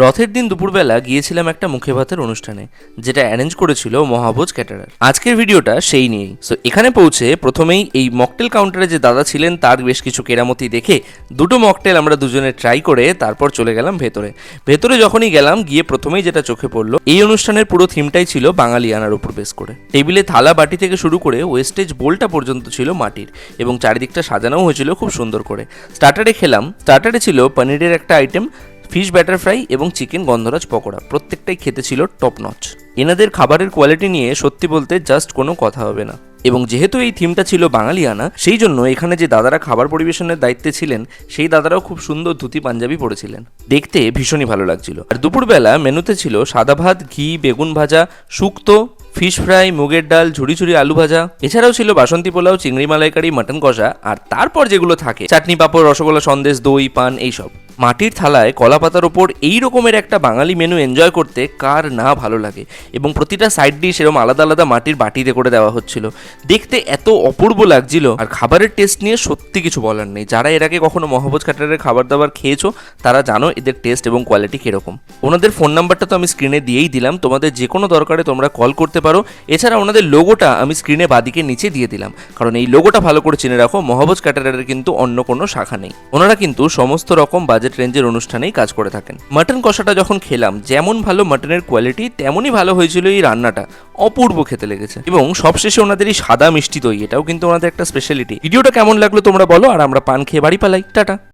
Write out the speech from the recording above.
রথের দিন দুপুরবেলা গিয়েছিলাম একটা মুখে ভাতের অনুষ্ঠানে, যেটা অ্যারেঞ্জ করেছিল মহাভোজ ক্যাটারার আজকের ভিডিওটা সেই নিয়েই। সো এখানে পৌঁছে প্রথমেই এই মকটেল কাউন্টারে যে দাদা ছিলেন, তার বেশ কিছু কেরামতি দেখে দুটো মকটেল আমরা দুজনে ট্রাই করে তারপর চলে গেলাম ভেতরে। ভেতরে যখনই গেলাম, গিয়ে প্রথমেই যেটা চোখে পড়ল, এই অনুষ্ঠানের পুরো থিমটাই ছিল বাঙালিয়ানার উপর বেস করে। টেবিলে থালা বাটি থেকে শুরু করে ওয়েস্টেজ বোলটা পর্যন্ত ছিল মাটির, এবং চারিদিকটা সাজানোও হয়েছিল খুব সুন্দর করে। স্টার্টারে খেলাম। স্টার্টারে ছিল পনিরের একটা আইটেম ফিশ ব্যাটার ফ্রাই এবং চিকেন গন্ধরাজ পকোড়া। প্রত্যেকটাই খেতে ছিল টপ নচ এনাদের খাবারের কোয়ালিটি নিয়ে সত্যি বলতে জাস্ট কোনো কথা হবে না। এবং যেহেতু এই থিমটা ছিল বাঙালিয়ানা, সেই জন্য এখানে যে দাদারা খাবার পরিবেশনের দায়িত্বে ছিলেন, সেই দাদারাও খুব সুন্দর ধুতি, পাঞ্জাবি পরেছিলেন। দেখতে ভীষণই ভালো লাগছিল। আর দুপুরবেলা মেনুতে ছিল সাদা ভাত ঘি, বেগুন ভাজা, শুক্তো ফিশ ফ্রাই মুগের ডাল ঝুড়ি ঝুড়ি আলু ভাজা। এছাড়াও ছিল বাসন্তী পোলাও, চিংড়ি মালাইকারি, মাটন কষা, আর তারপর যেগুলো থাকে, চাটনি পাঁপড়, রসগোল্লা, সন্দেশ, দই, পান, এইসব। মাটির থালায় কলা পাতার ওপর এই রকমের একটা বাঙালি মেনু এনজয় করতে কার না ভালো লাগে? এবং প্রতিটা সাইড ডিশ এরকম আলাদা আলাদা মাটির বাটিতে করে দেওয়া হচ্ছিল। দেখতে এত অপূর্ব লাগছিল আর খাবারের টেস্ট নিয়ে সত্যি কিছু বলার নেই। যারা এর আগে কখনো মহাভোজ কাটারের খাবার দাবার খেয়েছো, তারা জানো এদের টেস্ট এবং কোয়ালিটি কীরকম। ওনাদের ফোন নাম্বারটা তো আমি স্ক্রিনে দিয়েই দিলাম। তোমাদের যে কোনো দরকারে তোমরা কল করতে পারো। এছাড়া ওনাদের লোগোটা আমি স্ক্রিনে বাদিকে নিচে দিয়ে দিলাম। কারণ এই লোগোটা ভালো করে চিনে রাখো মহাভোজ ক্যাটারের কিন্তু অন্য কোনো শাখা নেই। ওনারা কিন্তু সমস্ত রকম বাজেট রেঞ্জের অনুষ্ঠানেই কাজ করে থাকেন। মাটন কষাটা যখন খেলাম, যেমন ভালো মাটনের কোয়ালিটি তেমনই ভালো হয়েছিল এই রান্নাটা। অপূর্ব খেতে লেগেছে। এবং সবশেষে ওনাদের এই সাদা মিষ্টি দই, এটাও কিন্তু ওনাদের একটা স্পেশালিটি ভিডিওটা কেমন লাগল তোমরা বলো, আর আমরা পান খেয়ে বাড়ি পালাই। টাটা!